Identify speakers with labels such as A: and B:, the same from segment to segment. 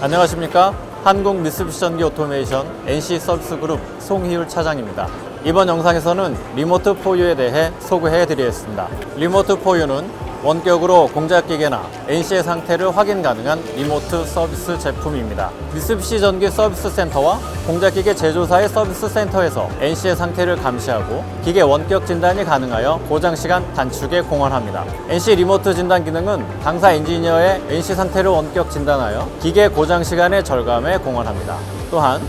A: 안녕하십니까? 한국 미쓰비시 전기 오토메이션 NC 서비스 그룹 송희율 차장입니다. 이번 영상에서는 리모트 포유에 대해 소개해 드리겠습니다. 리모트 포유는 원격으로 공작기계나 NC의 상태를 확인 가능한 리모트 서비스 제품입니다. 미쓰비시 전기 서비스 센터와 공작기계 제조사의 서비스 센터에서 NC의 상태를 감시하고 기계 원격 진단이 가능하여 고장 시간 단축에 공헌합니다. NC 리모트 진단 기능은 당사 엔지니어의 NC 상태를 원격 진단하여 기계 고장 시간의 절감에 공헌합니다. 또한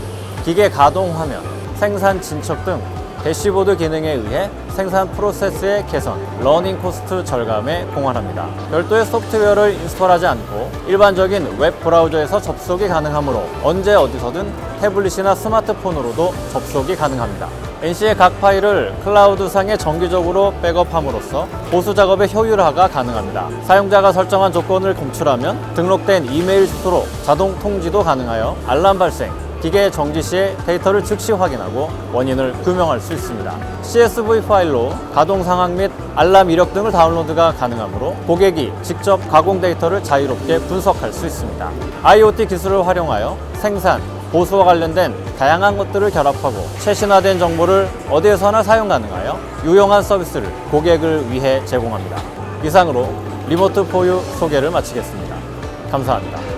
A: 기계 가동 화면, 생산 진척 등 대시보드 기능에 의해 생산 프로세스의 개선, 러닝 코스트 절감에 공헌합니다. 별도의 소프트웨어를 인스톨하지 않고 일반적인 웹 브라우저에서 접속이 가능하므로 언제 어디서든 태블릿이나 스마트폰으로도 접속이 가능합니다. NC의 각 파일을 클라우드상에 정기적으로 백업함으로써 보수 작업의 효율화가 가능합니다. 사용자가 설정한 조건을 검출하면 등록된 이메일 주소로 자동 통지도 가능하여 알람 발생, 기계 정지 시에 데이터를 즉시 확인하고 원인을 규명할 수 있습니다. CSV 파일로 가동 상황 및 알람 이력 등을 다운로드가 가능하므로 고객이 직접 가공 데이터를 자유롭게 분석할 수 있습니다. IoT 기술을 활용하여 생산, 보수와 관련된 다양한 것들을 결합하고 최신화된 정보를 어디에서나 사용 가능하여 유용한 서비스를 고객을 위해 제공합니다. 이상으로 리모트 포유 소개를 마치겠습니다. 감사합니다.